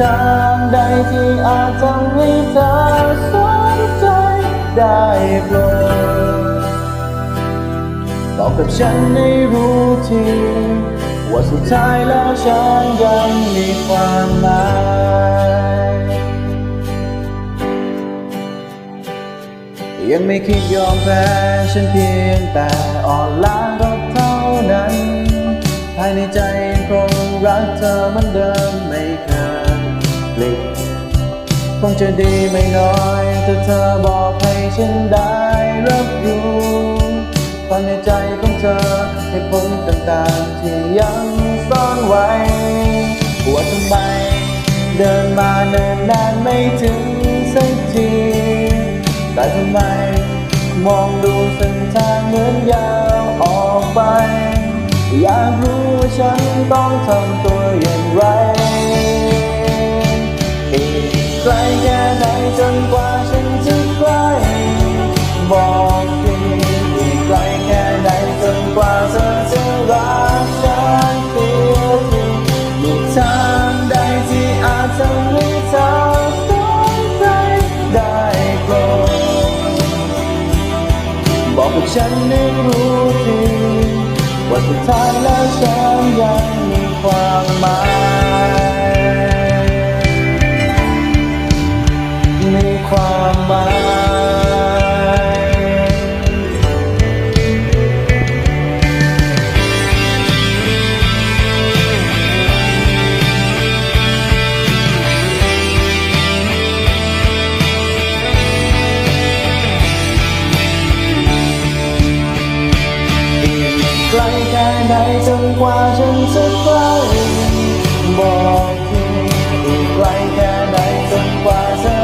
ทางใดที่อาจทำให้เธอสนใจได้โปรดบอกกับฉันให้รู้ทีว่าสุดท้ายแล้วฉันยังมีความหมายยังไม่คิดยอมแพ้ฉันเพียงแต่อ่อนล้าก็เท่านั้น ภายในใจยังคงรักเธอเหมือนเดิมไม่เคย ปลี่ยนคงจะดีไม่น้อยถ้าเธอบอกให้ฉันได้รับรู้ความในใจของเธอให้ผลต่างๆที่ยังซ่อนไว้ว่าทำไมเดินมาเนินนานไม่ถึงสักทีแต่ทำไมมองดูเส้นทางเหมือนยาวออกไป อยากรู้ว่าฉันต้องทำตัวอย่างไร บอกกับฉันให้รู้ทีว่าสุดท้ายแล้วฉันยังมีความหมาย ลแค่ไหนจนกว่าฉันจะใกล้บอกทีอีกไกลแค่ไหนจนกว่าฉัน